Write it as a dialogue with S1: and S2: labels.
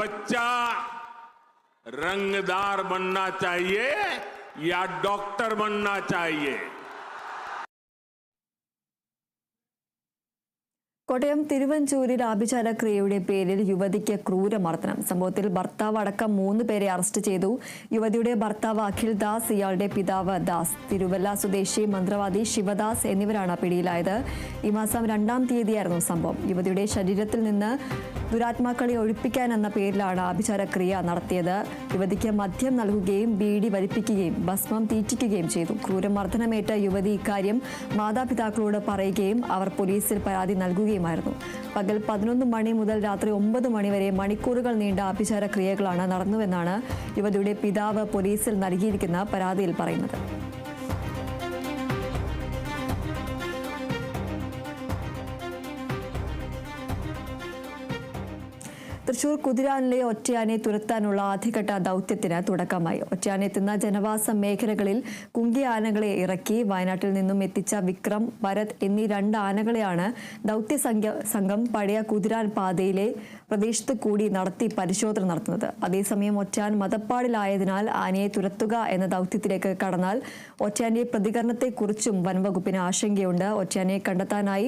S1: बच्चा रंगदार बनना चाहिए या डॉक्टर बनना चाहिए?
S2: കോട്ടയം തിരുവഞ്ചൂരിൽ ആഭിചാരക്രിയയുടെ പേരിൽ യുവതിക്ക് ക്രൂരമർദ്ദനം. സംഭവത്തിൽ ഭർത്താവ് അടക്കം മൂന്ന് പേരെ അറസ്റ്റ് ചെയ്തു. യുവതിയുടെ ഭർത്താവ് അഖിൽ ദാസ് ഇയാളുടെ പിതാവ് ദാസ്. തിരുവല്ല സ്വദേശി മന്ത്രവാദി ശിവദാസ് എന്നിവരാണ് പിടിയിലായത്. ഈ മാസം രണ്ടാം തീയതിയായിരുന്നു സംഭവം. യുവതിയുടെ ശരീരത്തിൽ നിന്ന് ദുരാത്മാക്കളെ ഒഴിപ്പിക്കാൻ എന്ന പേരിലാണ് ആഭിചാരക്രിയ നടത്തിയത്. യുവതിക്ക് മദ്യം നൽകുകയും ബീഡി വലിപ്പിക്കുകയും ഭസ്മം തീറ്റിക്കുകയും ചെയ്തു. ക്രൂരമർദ്ദനമേറ്റ യുവതി ഇക്കാര്യം മാതാപിതാക്കളോട് പറയുകയും അവർ പോലീസിൽ പരാതി നൽകുകയുമായിരുന്നു പകൽ പതിനൊന്ന് മണി മുതൽ രാത്രി ഒമ്പത് മണിവരെ മണിക്കൂറുകൾ നീണ്ട ആഭിചാര ക്രിയകളാണ് നടന്നുവെന്നാണ് യുവതിയുടെ പിതാവ് പോലീസിൽ നൽകിയിരിക്കുന്ന പരാതിയിൽ പറയുന്നത്. തൃശൂർ കുതിരാനിലെ ഒറ്റയാനെ തുരത്താനുള്ള ആദ്യഘട്ട ദൗത്യത്തിന് തുടക്കമായി. ഒറ്റയാനെത്തുന്ന ജനവാസ മേഖലകളിൽ കുങ്കി ആനകളെ ഇറക്കി വയനാട്ടിൽ നിന്നും എത്തിച്ച വിക്രം ഭരത് എന്നീ രണ്ട് ആനകളെയാണ് ദൗത്യ സംഘ- പഴയ കുതിരാൻ പാതയിലെ പ്രദേശത്ത് കൂടി നടത്തി പരിശോധന നടത്തുന്നത്. അതേസമയം ഒറ്റാൻ മതപ്പാടിലായതിനാൽ ആനയെ തുരത്തുക എന്ന ദൗത്യത്തിലേക്ക് കടന്നാൽ ഒറ്റാന്റെ പ്രതികരണത്തെക്കുറിച്ചും വനംവകുപ്പിന് ആശങ്കയുണ്ട്. ഒറ്റാനെ കണ്ടെത്താനായി